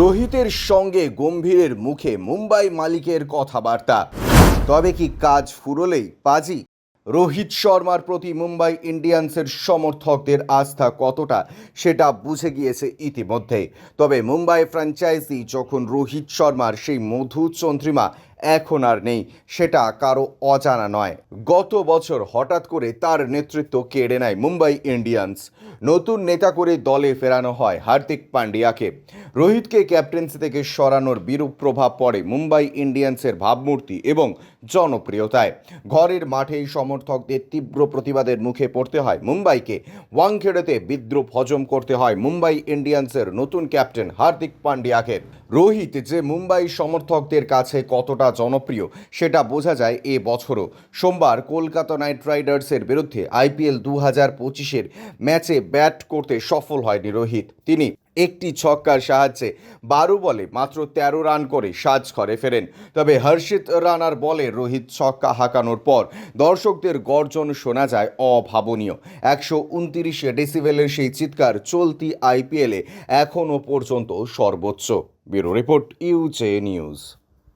রোহিতের সঙ্গে গম্ভীরের মুখে মুম্বাই মালিকের কথাবার্তা। তবে কি কাজ ফুরলেই পাজি? রোহিত শর্মার প্রতি মুম্বাই ইন্ডিয়ান্সের সমর্থকদের আস্থা কতটা সেটা বুঝে গিয়েছে ইতিমধ্যে। তবে মুম্বাই ফ্র্যাঞ্চাইজি যখন রোহিত শর্মার সেই মধু চন্দ্রিমা এখন আর নেই। সেটা কারও অজানা নয়। গত বছর হঠাৎ করে তার নেতৃত্ব কেড়ে নেয় মুম্বাই ইন্ডিয়ান্স। নতুন নেতা করে দলে ফেরানো হয় হার্দিক পান্ডিয়াকে। রোহিতকে ক্যাপ্টেন্সি থেকে সরানোর বিরূপ প্রভাব পড়ে মুম্বাই ইন্ডিয়ান্সের ভাবমূর্তি এবং জনপ্রিয়তায়। ঘরের মাঠেই সমর্থকদের তীব্র প্রতিবাদের মুখে পড়তে হয় মুম্বাইকে। ওয়াংখেড়েতে বিদ্রুপ হজম করতে হয় মুম্বাই ইন্ডিয়ান্সের নতুন ক্যাপ্টেন হার্দিক পান্ডিয়াকে। রোহিত যে মুম্বাই সমর্থকদের কাছে কতটা জনপ্রিয়, সেটা বোঝা যায় এ বছরও। সোমবার কলকাতা নাইট রাইডার্সের বিরুদ্ধে আইপিএল দু হাজার পঁচিশের ম্যাচে ব্যাট করতে সফল হয়নি রোহিত। তিনি একটি ছক্কার সাহায্যে। বারো বলে মাত্র তেরো রান করে সাজ ঘরে ফেরেন। তবে হর্ষিত রানার বলে রোহিত ছক্কা হাঁকানোর পর দর্শকদের গর্জন শোনা যায় অভাবনীয়। একশো উনতিরিশে ডেসিভেলের সেই চিৎকার চলতি আইপিএলে এখনও পর্যন্ত সর্বোচ্চ। ব্যুরো রিপোর্ট ইউজে নিউজ।